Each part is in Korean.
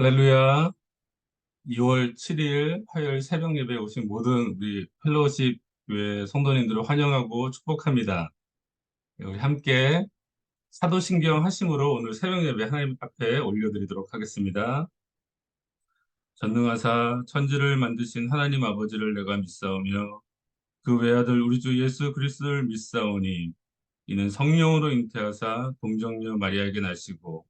할렐루야. 2월 7일 화요일 새벽 예배에 오신 모든 우리 펠로우십 교회 성도님들을 환영하고 축복합니다. 우리 함께 사도신경 하심으로 오늘 새벽 예배 하나님 앞에 올려드리도록 하겠습니다. 전능하사 천지를 만드신 하나님 아버지를 내가 믿사오며 그 외아들 우리 주 예수 그리스도를 믿사오니 이는 성령으로 잉태하사 동정녀 마리아에게 나시고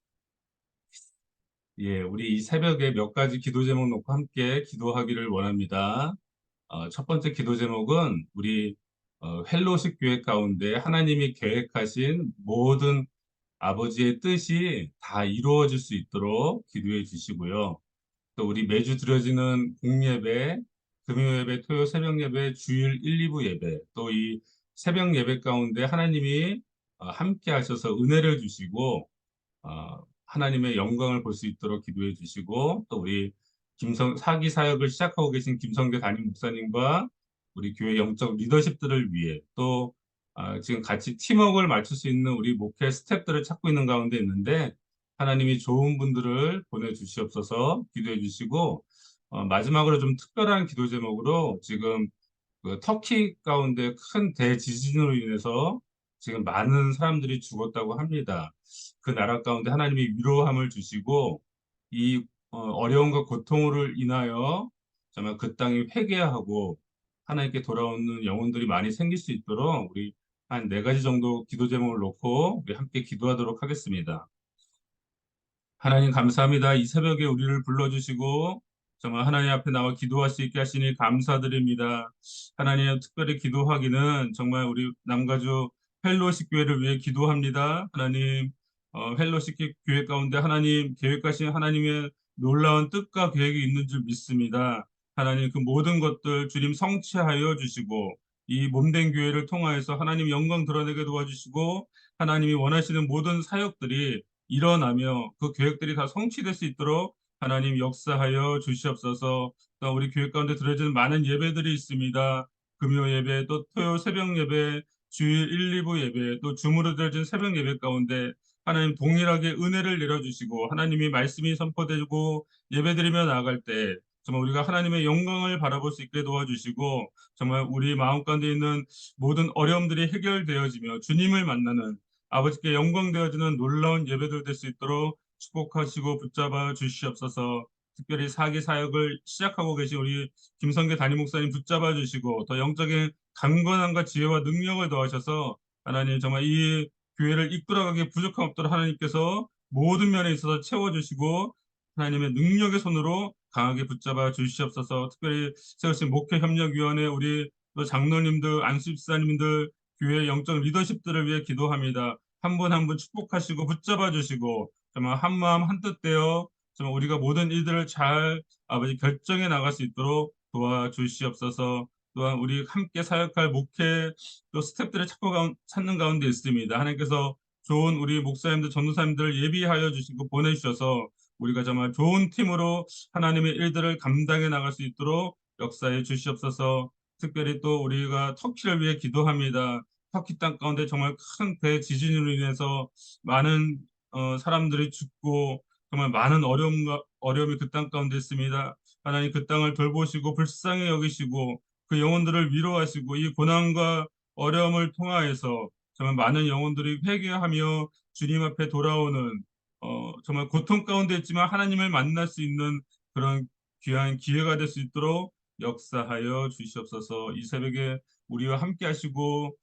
예, 우리 이 새벽에 몇 가지 기도 제목 놓고 함께 기도하기를 원합니다. 어, 첫 번째 기도 제목은 우리 어, 헬로식 교회 가운데 하나님이 계획하신 모든 아버지의 뜻이 다 이루어질 수 있도록 기도해 주시고요. 또 우리 매주 드려지는 공예배, 금요예배, 토요 새벽 예배, 주일 1, 2부 예배, 또 이 새벽 예배 가운데 하나님이 어, 함께 하셔서 은혜를 주시고 어, 하나님의 영광을 볼 수 있도록 기도해 주시고 또 우리 김성 사기 사역을 시작하고 계신 김성교 담임 목사님과 우리 교회 영적 리더십들을 위해 또 아, 지금 같이 팀워크를 맞출 수 있는 우리 목회 스탭들을 찾고 있는 가운데 있는데 하나님이 좋은 분들을 보내주시옵소서 기도해 주시고 어, 마지막으로 좀 특별한 기도 제목으로 지금 그 터키 가운데 큰 대지진으로 인해서 지금 많은 사람들이 죽었다고 합니다. 그 나라 가운데 하나님이 위로함을 주시고 이 어, 려움과 고통을 인하여 정말 그 땅이 회개하고 하나님께 돌아오는 영혼들이 많이 생길 수 있도록 우리 한 네 가지 정도 기도 제목을 놓고 우리 함께 기도하도록 하겠습니다. 하나님 감사합니다. 이 새벽에 우리를 불러주시고 정말 하나님 앞에 나와 기도할 수 있게 하시니 감사드립니다. 하나님 특별히 기도하기는 정말 우리 남가주 펠로시 교회를 위해 기도합니다. 하나님 어, 헬로시 교회 가운데 하나님 계획하신 하나님의 놀라운 뜻과 계획이 있는 줄 믿습니다. 하나님 그 모든 것들 주님 성취하여 주시고 이 몸된 교회를 통하여서 하나님 영광 드러내게 도와주시고 하나님이 원하시는 모든 사역들이 일어나며 그 계획들이 다 성취될 수 있도록 하나님 역사하여 주시옵소서. 또 우리 교회 가운데 드려지는 많은 예배들이 있습니다. 금요 예배, 또 토요 새벽 예배, 주일 1, 2부 예배, 또 주무로 드려진 새벽 예배 가운데 하나님 동일하게 은혜를 내려주시고 하나님이 말씀이 선포되고 예배드리며 나아갈 때 정말 우리가 하나님의 영광을 바라볼 수 있게 도와주시고 정말 우리 마음 가운데 있는 모든 어려움들이 해결되어지며 주님을 만나는 아버지께 영광되어지는 놀라운 예배들 될 수 있도록 축복하시고 붙잡아 주시옵소서. 특별히 사기 사역을 시작하고 계신 우리 김성계 담임 목사님 붙잡아 주시고 더 영적인 강건함과 지혜와 능력을 더하셔서 하나님 정말 이 교회를 이끌어가기에 부족함 없도록 하나님께서 모든 면에 있어서 채워주시고 하나님의 능력의 손으로 강하게 붙잡아 주시옵소서 특별히 세우신 목회협력위원회 우리 또 장로님들 안수집사님들 교회 영적 리더십들을 위해 기도합니다. 한 분 한분 축복하시고 붙잡아 주시고 정말 한 마음 한뜻 되어 정말 우리가 모든 일들을 잘 아버지 결정해 나갈 수 있도록 도와주시옵소서 또한 우리 함께 사역할 목회 또 스탭들을 찾고 가, 찾는 가운데 있습니다. 하나님께서 좋은 우리 목사님들, 전도사님들을 예비하여 주시고 보내주셔서 우리가 정말 좋은 팀으로 하나님의 일들을 감당해 나갈 수 있도록 역사해 주시옵소서. 특별히 또 우리가 터키를 위해 기도합니다. 터키 땅 가운데 정말 큰 대지진으로 인해서 많은 어, 사람들이 죽고 정말 많은 어려움과 어려움이 그 땅 가운데 있습니다. 하나님 그 땅을 돌보시고 불쌍히 여기시고 그 영혼들을 위로하시고 이 고난과 어려움을 통하여서 정말 많은 영혼들이 회개하며 주님 앞에 돌아오는 어, 정말 고통 가운데 있지만 하나님을 만날 수 있는 그런 귀한 기회가 될 수 있도록 역사하여 주시옵소서 이 새벽에 우리와 함께 하시고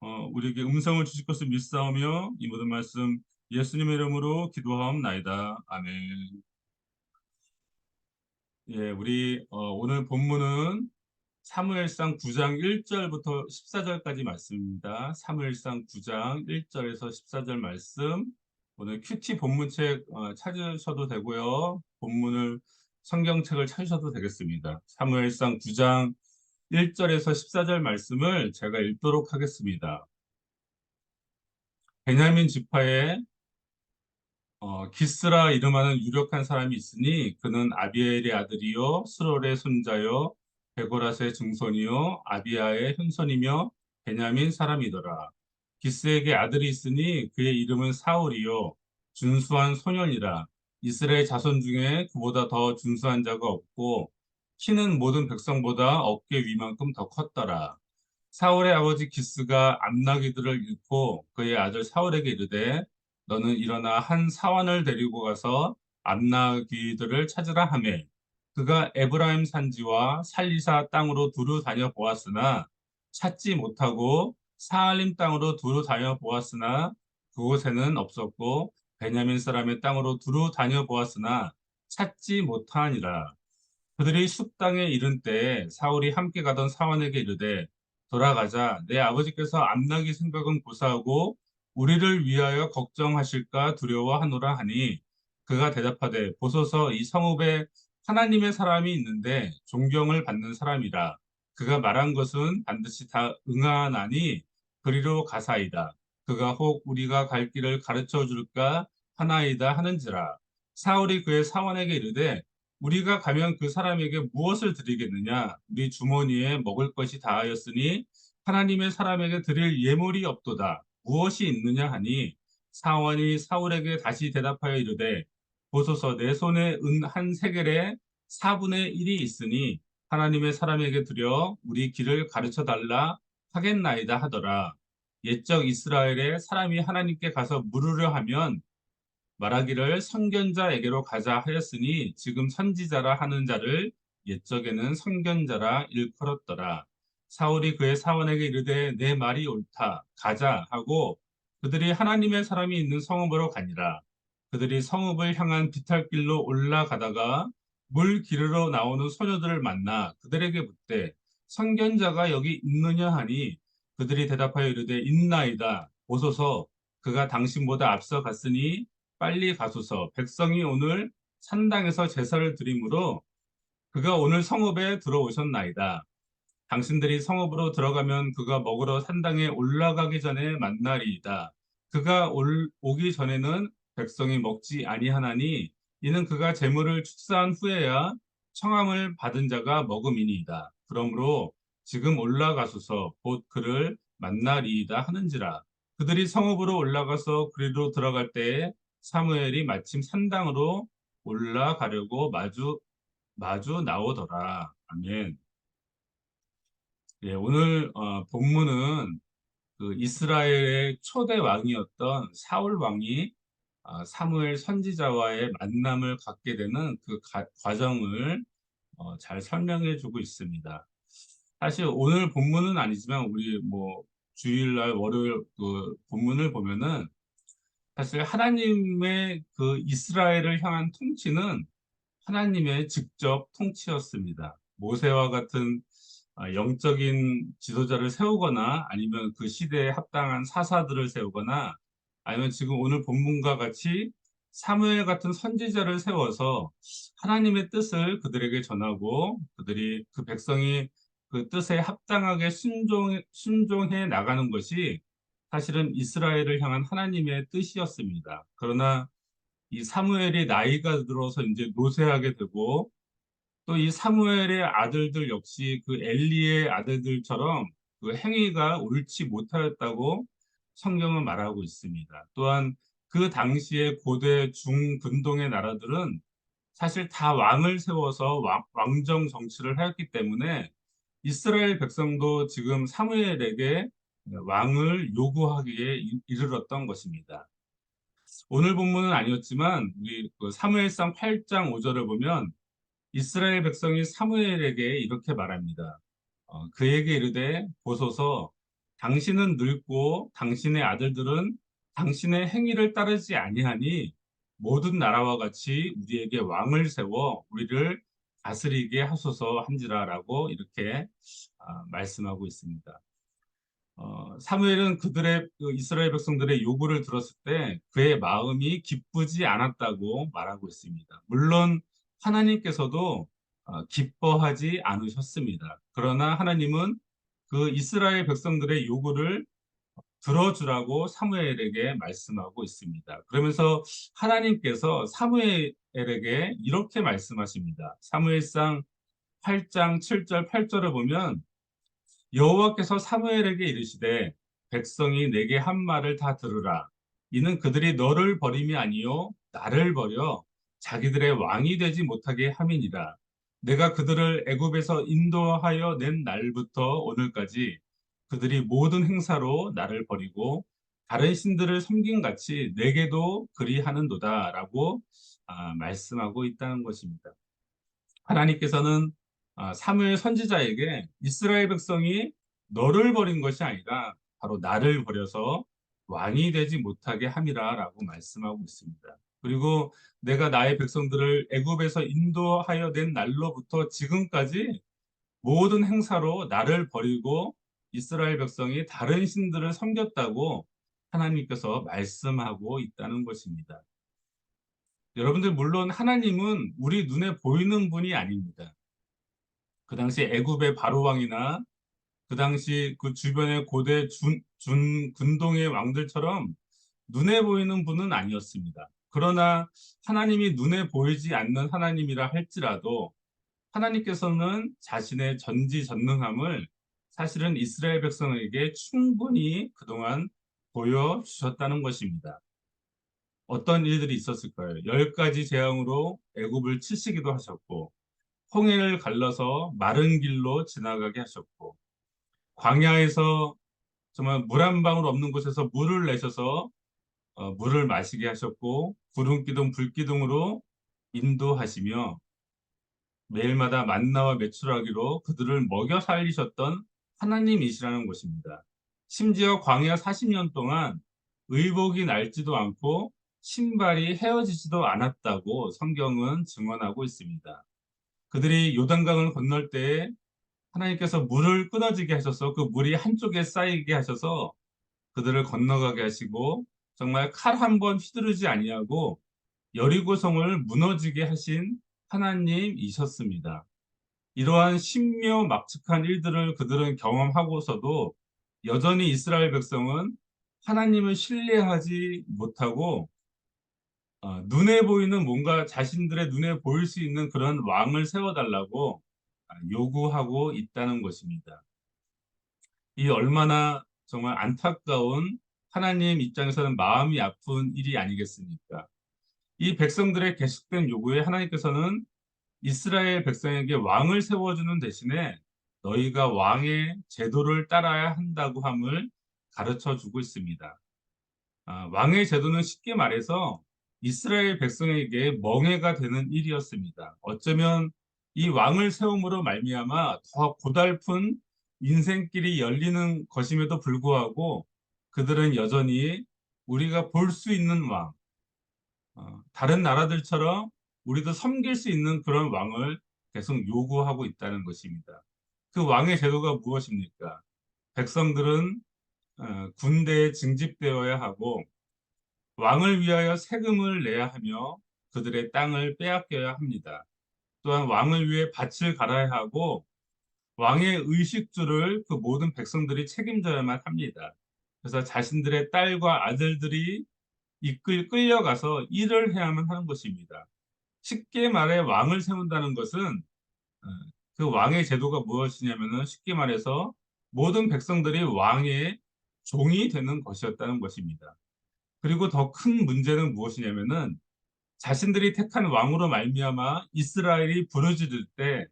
어, 우리에게 음성을 주실 것을 믿사오며 이 모든 말씀 예수님의 이름으로 기도하옵나이다. 아멘. 예, 우리 어, 오늘 본문은 사무엘상 9장 1절부터 14절까지 말씀입니다. 사무엘상 9장 1절에서 14절 말씀. 오늘 큐티 본문책 어, 찾으셔도 되고요. 본문을 성경책을 찾으셔도 되겠습니다. 사무엘상 9장 1절에서 14절 말씀을 제가 읽도록 하겠습니다. 베냐민 지파에 어, 기스라 이름하는 유력한 사람이 있으니 그는 아비엘의 아들이요 스롤의 손자요 베고라스의 증손이요 아비아의 현손이며 베냐민 사람이더라. 기스에게 아들이 있으니 그의 이름은 사울이요 준수한 소년이라 이스라엘 자손 중에 그보다 더 준수한 자가 없고 키는 모든 백성보다 어깨 위만큼 더 컸더라. 사울의 아버지 기스가 암나기들을 잃고 그의 아들 사울에게 이르되 너는 일어나 한 사환을 데리고 가서 암나기들을 찾으라 하매 그가 에브라임 산지와 살리사 땅으로 두루 다녀 보았으나 찾지 못하고 사알림 땅으로 두루 다녀 보았으나 그곳에는 없었고 베냐민 사람의 땅으로 두루 다녀 보았으나 찾지 못하니라. 그들이 숲땅에 이른 때에 사울이 함께 가던 사원에게 이르되 돌아가자 내 아버지께서 암나기 생각은 고사하고 우리를 위하여 걱정하실까 두려워하노라 하니 그가 대답하되 보소서 이 성읍에 하나님의 사람이 있는데 존경을 받는 사람이라 그가 말한 것은 반드시 다 응하나니 그리로 가사이다. 그가 혹 우리가 갈 길을 가르쳐 줄까 하나이다 하는지라. 사울이 그의 사원에게 이르되 우리가 가면 그 사람에게 무엇을 드리겠느냐? 우리 주머니에 먹을 것이 다하였으니 하나님의 사람에게 드릴 예물이 없도다. 무엇이 있느냐 하니 사원이 사울에게 다시 대답하여 이르되 보소서 내 손에 은 한 세겔에 4분의 1이 있으니 하나님의 사람에게 드려 우리 길을 가르쳐 달라 하겠나이다 하더라. 옛적 이스라엘에 사람이 하나님께 가서 물으려 하면 말하기를 선견자에게로 가자 하였으니 지금 선지자라 하는 자를 옛적에는 선견자라 일컬었더라. 사울이 그의 사원에게 이르되 내 말이 옳다 가자 하고 그들이 하나님의 사람이 있는 성읍으로 가니라. 그들이 성읍을 향한 비탈길로 올라가다가 물 기르러 나오는 소녀들을 만나 그들에게 묻되 선견자가 여기 있느냐 하니 그들이 대답하여 이르되 있나이다 보소서 그가 당신보다 앞서 갔으니 빨리 가소서 백성이 오늘 산당에서 제사를 드리므로 그가 오늘 성읍에 들어오셨나이다. 당신들이 성읍으로 들어가면 그가 먹으러 산당에 올라가기 전에 만나리이다. 그가 올, 오기 전에는 백성이 먹지 아니하나니 이는 그가 재물을 축사한 후에야 청함을 받은 자가 먹음이니이다. 그러므로 지금 올라가소서 곧 그를 만나리이다 하는지라. 그들이 성읍으로 올라가서 그리로 들어갈 때에 사무엘이 마침 산당으로 올라가려고 마주 마주 나오더라. 아멘. 예, 오늘 어, 본문은 그 이스라엘의 초대 왕이었던 사울 왕이 어, 사무엘 선지자와의 만남을 갖게 되는 그 가, 과정을 어, 잘 설명해 주고 있습니다. 사실 오늘 본문은 아니지만 우리 뭐 주일날 월요일 그 본문을 보면은 사실 하나님의 그 이스라엘을 향한 통치는 하나님의 직접 통치였습니다. 모세와 같은 아, 영적인 지도자를 세우거나 아니면 그 시대에 합당한 사사들을 세우거나 아니면 지금 오늘 본문과 같이 사무엘 같은 선지자를 세워서 하나님의 뜻을 그들에게 전하고 그들이 그 백성이 그 뜻에 합당하게 순종, 순종해 나가는 것이 사실은 이스라엘을 향한 하나님의 뜻이었습니다. 그러나 이 사무엘이 나이가 들어서 이제 노쇠하게 되고 또 이 사무엘의 아들들 역시 그 엘리의 아들들처럼 그 행위가 옳지 못하였다고 성경은 말하고 있습니다. 또한 그 당시에 고대 중근동의 나라들은 사실 다 왕을 세워서 왕, 왕정 정치를 하였기 때문에 이스라엘 백성도 지금 사무엘에게 왕을 요구하기에 이르렀던 것입니다. 오늘 본문은 아니었지만 우리 그 사무엘상 8장 5절을 보면 이스라엘 백성이 사무엘에게 이렇게 말합니다. 어, 그에게 이르되 보소서 당신은 늙고 당신의 아들들은 당신의 행위를 따르지 아니하니 모든 나라와 같이 우리에게 왕을 세워 우리를 다스리게 하소서 한지라라고 이렇게 어, 말씀하고 있습니다. 어, 사무엘은 그들의 그 이스라엘 백성들의 요구를 들었을 때 그의 마음이 기쁘지 않았다고 말하고 있습니다. 물론 하나님께서도 어, 기뻐하지 않으셨습니다. 그러나 하나님은 그 이스라엘 백성들의 요구를 들어주라고 사무엘에게 말씀하고 있습니다. 그러면서 하나님께서 사무엘에게 이렇게 말씀하십니다. 사무엘상 8장 7절 8절을 보면 여호와께서 사무엘에게 이르시되 백성이 내게 한 말을 다 들으라. 이는 그들이 너를 버림이 아니요 나를 버려 자기들의 왕이 되지 못하게 함이니라. 내가 그들을 애굽에서 인도하여 낸 날부터 오늘까지 그들이 모든 행사로 나를 버리고 다른 신들을 섬긴 같이 내게도 그리하는도다 라고 아, 말씀하고 있다는 것입니다. 하나님께서는 아, 사무엘 선지자에게 이스라엘 백성이 너를 버린 것이 아니라 바로 나를 버려서 왕이 되지 못하게 함이라 라고 말씀하고 있습니다. 그리고 내가 나의 백성들을 애굽에서 인도하여 낸 날로부터 지금까지 모든 행사로 나를 버리고 이스라엘 백성이 다른 신들을 섬겼다고 하나님께서 말씀하고 있다는 것입니다. 여러분들 물론 하나님은 우리 눈에 보이는 분이 아닙니다. 그 당시 애굽의 바로 왕이나 그 당시 그 주변의 고대 준, 준 군동의 왕들처럼 눈에 보이는 분은 아니었습니다. 그러나 하나님이 눈에 보이지 않는 하나님이라 할지라도 하나님께서는 자신의 전지전능함을 사실은 이스라엘 백성에게 충분히 그동안 보여주셨다는 것입니다. 어떤 일들이 있었을까요? 열 가지 재앙으로 애굽을 치시기도 하셨고 홍해를 갈라서 마른 길로 지나가게 하셨고 광야에서 정말 물 한 방울 없는 곳에서 물을 내셔서 어, 물을 마시게 하셨고 구름기둥 불기둥으로 인도하시며 매일마다 만나와 매출하기로 그들을 먹여 살리셨던 하나님이시라는 것입니다. 심지어 광야 40년 동안 의복이 날지도 않고 신발이 헤어지지도 않았다고 성경은 증언하고 있습니다. 그들이 요단강을 건널 때 하나님께서 물을 끊어지게 하셔서 그 물이 한쪽에 쌓이게 하셔서 그들을 건너가게 하시고 정말 칼 한 번 휘두르지 아니하고 여리고성을 무너지게 하신 하나님이셨습니다. 이러한 신묘 막측한 일들을 그들은 경험하고서도 여전히 이스라엘 백성은 하나님을 신뢰하지 못하고 어, 눈에 보이는 뭔가 자신들의 눈에 보일 수 있는 그런 왕을 세워달라고 아, 요구하고 있다는 것입니다. 이 얼마나 정말 안타까운 하나님 입장에서는 마음이 아픈 일이 아니겠습니까? 이 백성들의 계속된 요구에 하나님께서는 이스라엘 백성에게 왕을 세워주는 대신에 너희가 왕의 제도를 따라야 한다고 함을 가르쳐 주고 있습니다. 아, 왕의 제도는 쉽게 말해서 이스라엘 백성에게 멍해가 되는 일이었습니다. 어쩌면 이 왕을 세움으로 말미암아 더 고달픈 인생길이 열리는 것임에도 불구하고 그들은 여전히 우리가 볼 수 있는 왕, 어, 다른 나라들처럼 우리도 섬길 수 있는 그런 왕을 계속 요구하고 있다는 것입니다. 그 왕의 제도가 무엇입니까? 백성들은 어, 군대에 징집되어야 하고 왕을 위하여 세금을 내야 하며 그들의 땅을 빼앗겨야 합니다. 또한 왕을 위해 밭을 갈아야 하고 왕의 의식주를 그 모든 백성들이 책임져야만 합니다. 그래서 자신들의 딸과 아들들이 이끌 끌려가서 일을 해야만 하는 것입니다. 쉽게 말해 왕을 세운다는 것은 어, 그 왕의 제도가 무엇이냐면은 쉽게 말해서 모든 백성들이 왕의 종이 되는 것이었다는 것입니다. 그리고 더 큰 문제는 무엇이냐면은 자신들이 택한 왕으로 말미암아 이스라엘이 부르짖을 때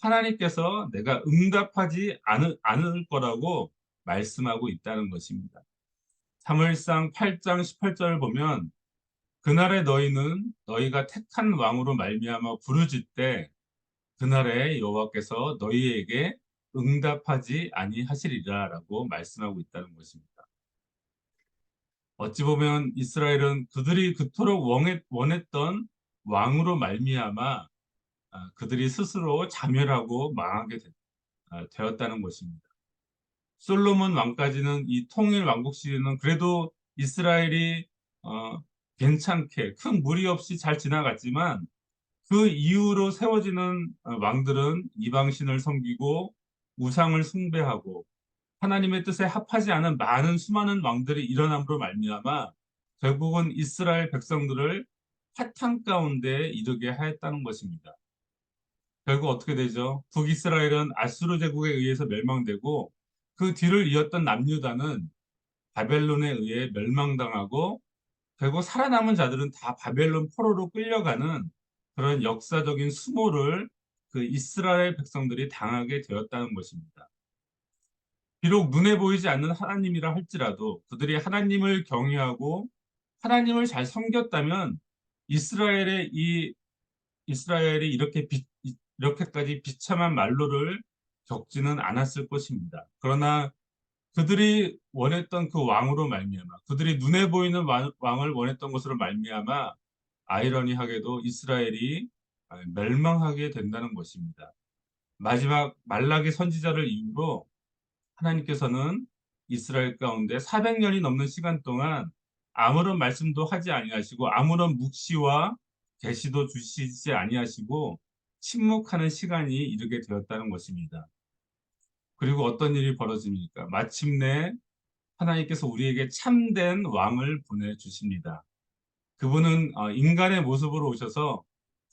하나님께서 내가 응답하지 않을, 않을 거라고 말씀하고 있다는 것입니다. 3월상 8장 18절을 보면 그날에 너희는 너희가 택한 왕으로 말미암아 부르짖 때 그날에 여호와께서 너희에게 응답하지 아니하시리라라고 말씀하고 있다는 것입니다. 어찌 보면 이스라엘은 그들이 그토록 원했던 왕으로 말미암아 아, 그들이 스스로 자멸하고 망하게 아, 되었다는 것입니다. 솔로몬 왕까지는 이 통일 왕국 시대는 그래도 이스라엘이 어, 괜찮게 큰 무리 없이 잘 지나갔지만 그 이후로 세워지는 어, 왕들은 이방신을 섬기고 우상을 숭배하고 하나님의 뜻에 합하지 않은 많은 수많은 왕들이 일어남으로 말미암아 결국은 이스라엘 백성들을 파탄 가운데 이르게 하였다는 것입니다. 결국 어떻게 되죠? 북이스라엘은 아수르 제국에 의해서 멸망되고 그 뒤를 이었던 남유다는 바벨론에 의해 멸망당하고 결국 살아남은 자들은 다 바벨론 포로로 끌려가는 그런 역사적인 수모를 그 이스라엘 백성들이 당하게 되었다는 것입니다. 비록 눈에 보이지 않는 하나님이라 할지라도 그들이 하나님을 경외하고 하나님을 잘 섬겼다면 이스라엘의 이 이스라엘이 이렇게 비, 이렇게까지 비참한 말로를 겪지는 않았을 것입니다. 그러나 그들이 원했던 그 왕으로 말미암아 그들이 눈에 보이는 왕, 왕을 원했던 것으로 말미암아 아이러니하게도 이스라엘이 멸망하게 된다는 것입니다. 마지막 말라기 선지자를 이유로 하나님께서는 이스라엘 가운데 400년이 넘는 시간 동안 아무런 말씀도 하지 아니하시고 아무런 묵시와 계시도 주시지 아니하시고 침묵하는 시간이 이르게 되었다는 것입니다. 그리고 어떤 일이 벌어집니까? 마침내 하나님께서 우리에게 참된 왕을 보내주십니다. 그분은 어, 인간의 모습으로 오셔서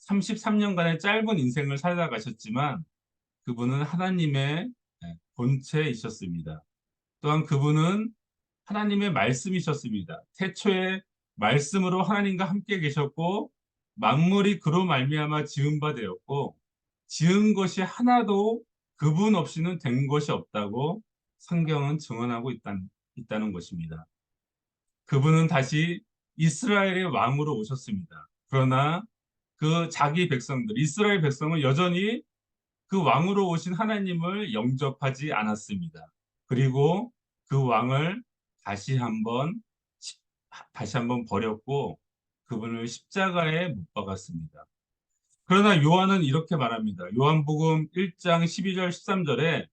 33년간의 짧은 인생을 살아가셨지만 그분은 하나님의 네, 본체이셨습니다. 또한 그분은 하나님의 말씀이셨습니다. 태초에 말씀으로 하나님과 함께 계셨고 만물이 그로 말미암아 지은 바 되었고 지은 것이 하나도 그분 없이는 된 것이 없다고 성경은 증언하고 있다는, 있다는 것입니다. 그분은 다시 이스라엘의 왕으로 오셨습니다. 그러나 그 자기 백성들, 이스라엘 백성은 여전히 그 왕으로 오신 하나님을 영접하지 않았습니다. 그리고 그 왕을 다시 한번 다시 한번 버렸고 그분을 십자가에 못 박았습니다. 그러나 요한은 이렇게 말합니다. 요한복음 1장 12절 13절에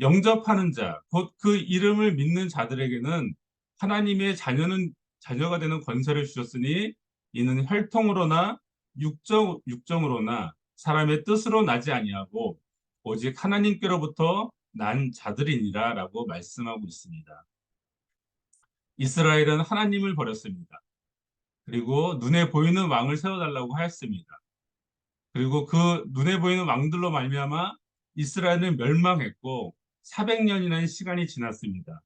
영접하는 자, 곧 그 이름을 믿는 자들에게는 하나님의 자녀는 자녀가 되는 권세를 주셨으니 이는 혈통으로나 육정, 육정으로나 사람의 뜻으로 나지 아니하고 오직 하나님께로부터 난 자들이니라 라고 말씀하고 있습니다. 이스라엘은 하나님을 버렸습니다. 그리고 눈에 보이는 왕을 세워달라고 하였습니다. 그리고 그 눈에 보이는 왕들로 말미암아 이스라엘은 멸망했고 400년이라는 시간이 지났습니다.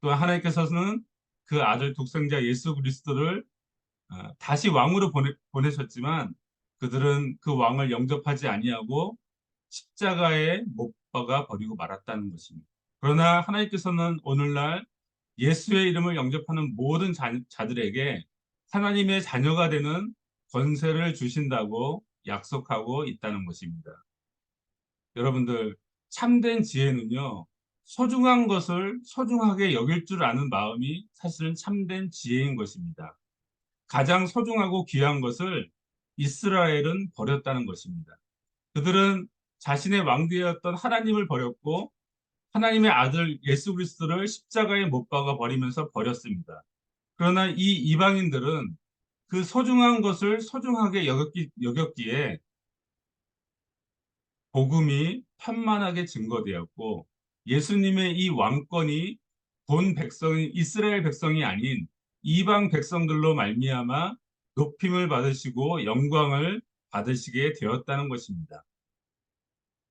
또 하나님께서는 그 아들 독생자 예수 그리스도를 어, 다시 왕으로 보내, 보내셨지만 그들은 그 왕을 영접하지 아니하고 십자가에 못 박아 버리고 말았다는 것입니다. 그러나 하나님께서는 오늘날 예수의 이름을 영접하는 모든 자, 자들에게 하나님의 자녀가 되는 권세를 주신다고 약속하고 있다는 것입니다. 여러분들 참된 지혜는요. 소중한 것을 소중하게 여길 줄 아는 마음이 사실은 참된 지혜인 것입니다. 가장 소중하고 귀한 것을 이스라엘은 버렸다는 것입니다. 그들은 자신의 왕되었던 하나님을 버렸고 하나님의 아들 예수 그리스도를 십자가에 못 박아 버리면서 버렸습니다. 그러나 이 이방인들은 그 소중한 것을 소중하게 여겼기, 여겼기에 복음이 편만하게 증거되었고 예수님의 이 왕권이 본 백성이 이스라엘 백성이 아닌 이방 백성들로 말미암아 높임을 받으시고 영광을 받으시게 되었다는 것입니다.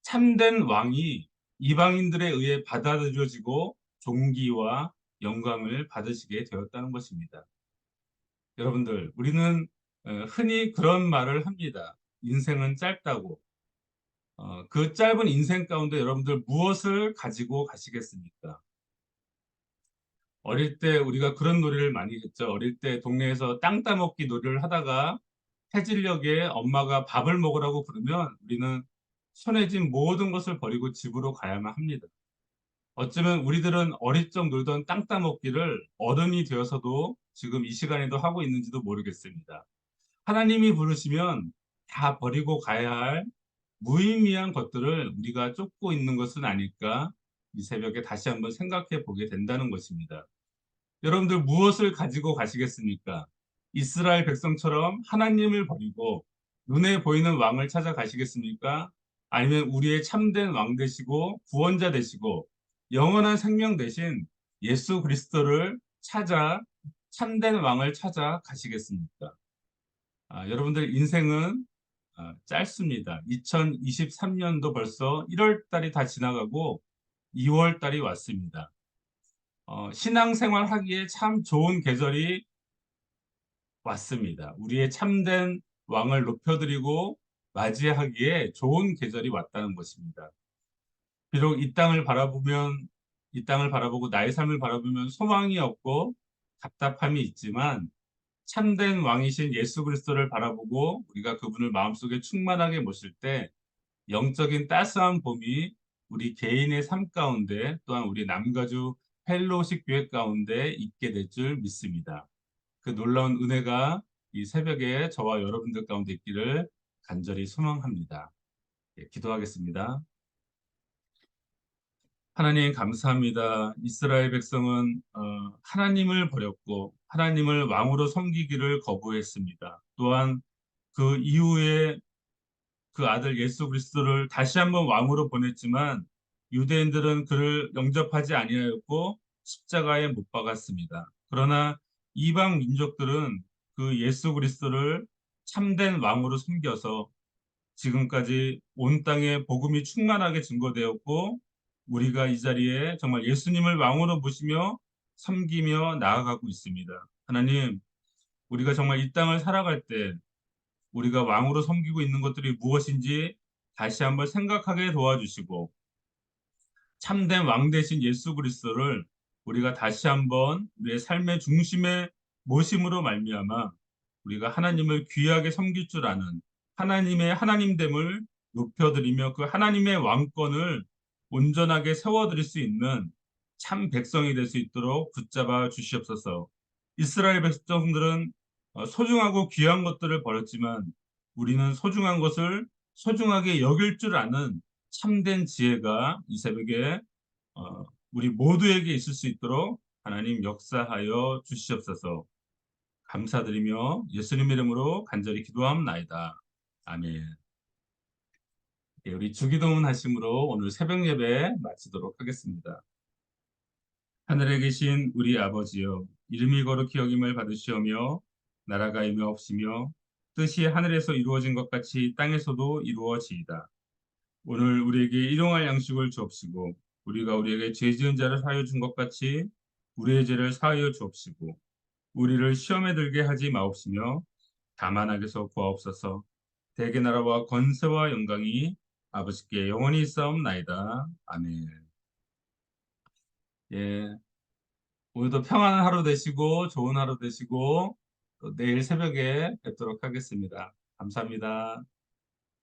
참된 왕이 이방인들에 의해 받아들여지고 존귀와 영광을 받으시게 되었다는 것입니다. 여러분들, 우리는 어, 흔히 그런 말을 합니다. 인생은 짧다고. 어, 그 짧은 인생 가운데 여러분들 무엇을 가지고 가시겠습니까? 어릴 때 우리가 그런 놀이를 많이 했죠. 어릴 때 동네에서 땅 따먹기 놀이를 하다가 해질녘에 엄마가 밥을 먹으라고 부르면 우리는 손에 쥔 모든 것을 버리고 집으로 가야만 합니다. 어쩌면 우리들은 어릴 적 놀던 땅 따먹기를 어른이 되어서도 지금 이 시간에도 하고 있는지도 모르겠습니다. 하나님이 부르시면 다 버리고 가야 할 무의미한 것들을 우리가 쫓고 있는 것은 아닐까 이 새벽에 다시 한번 생각해 보게 된다는 것입니다. 여러분들 무엇을 가지고 가시겠습니까? 이스라엘 백성처럼 하나님을 버리고 눈에 보이는 왕을 찾아 가시겠습니까? 아니면 우리의 참된 왕 되시고 구원자 되시고 영원한 생명 되신 예수 그리스도를 찾아 참된 왕을 찾아 가시겠습니까? 아, 여러분들 인생은 아, 짧습니다. 2023년도 벌써 1월 달이 다 지나가고 2월 달이 왔습니다. 어, 신앙생활 하기에 참 좋은 계절이 왔습니다. 우리의 참된 왕을 높여드리고 맞이하기에 좋은 계절이 왔다는 것입니다. 비록 이 땅을 바라보면 이 땅을 바라보고 나의 삶을 바라보면 소망이 없고 답답함이 있지만 참된 왕이신 예수 그리스도를 바라보고 우리가 그분을 마음속에 충만하게 모실 때 영적인 따스한 봄이 우리 개인의 삶 가운데 또한 우리 남가주 펠로식 교회 가운데 있게 될 줄 믿습니다. 그 놀라운 은혜가 이 새벽에 저와 여러분들 가운데 있기를 간절히 소망합니다. 예, 기도하겠습니다. 하나님 감사합니다. 이스라엘 백성은 어, 하나님을 버렸고 하나님을 왕으로 섬기기를 거부했습니다. 또한 그 이후에 그 아들 예수 그리스도를 다시 한번 왕으로 보냈지만 유대인들은 그를 영접하지 아니하였고 십자가에 못 박았습니다. 그러나 이방 민족들은 그 예수 그리스도를 참된 왕으로 섬겨서 지금까지 온 땅에 복음이 충만하게 증거되었고 우리가 이 자리에 정말 예수님을 왕으로 모시며 섬기며 나아가고 있습니다. 하나님, 우리가 정말 이 땅을 살아갈 때 우리가 왕으로 섬기고 있는 것들이 무엇인지 다시 한번 생각하게 도와주시고 참된 왕 대신 예수 그리스도를 우리가 다시 한번 우리의 삶의 중심에 모심으로 말미암아 우리가 하나님을 귀하게 섬길 줄 아는 하나님의 하나님됨을 높여드리며 그 하나님의 왕권을 온전하게 세워드릴 수 있는 참 백성이 될 수 있도록 붙잡아 주시옵소서. 이스라엘 백성들은 어, 소중하고 귀한 것들을 버렸지만 우리는 소중한 것을 소중하게 여길 줄 아는 참된 지혜가 이 새벽에 어, 우리 모두에게 있을 수 있도록 하나님 역사하여 주시옵소서. 감사드리며 예수님 이름으로 간절히 기도함나이다. 아멘. 예, 우리 주기도문 하심으로 오늘 새벽 예배 마치도록 하겠습니다. 하늘에 계신 우리 아버지여 이름이 거룩히 여김을 받으시오며 나라가 임하 없으며 뜻이 하늘에서 이루어진 것 같이 땅에서도 이루어지이다. 오늘 우리에게 일용할 양식을 주옵시고 우리가 우리에게 죄 지은 자를 사하여 준 것 같이 우리의 죄를 사하여 주옵시고 우리를 시험에 들게 하지 마옵시며 다만 악에서 구하옵소서 대개 나라와 권세와 영광이 아버지께 영원히 있사옵나이다. 아멘. 예. 오늘도 평안한 하루 되시고 좋은 하루 되시고 또 내일 새벽에 뵙도록 하겠습니다. 감사합니다.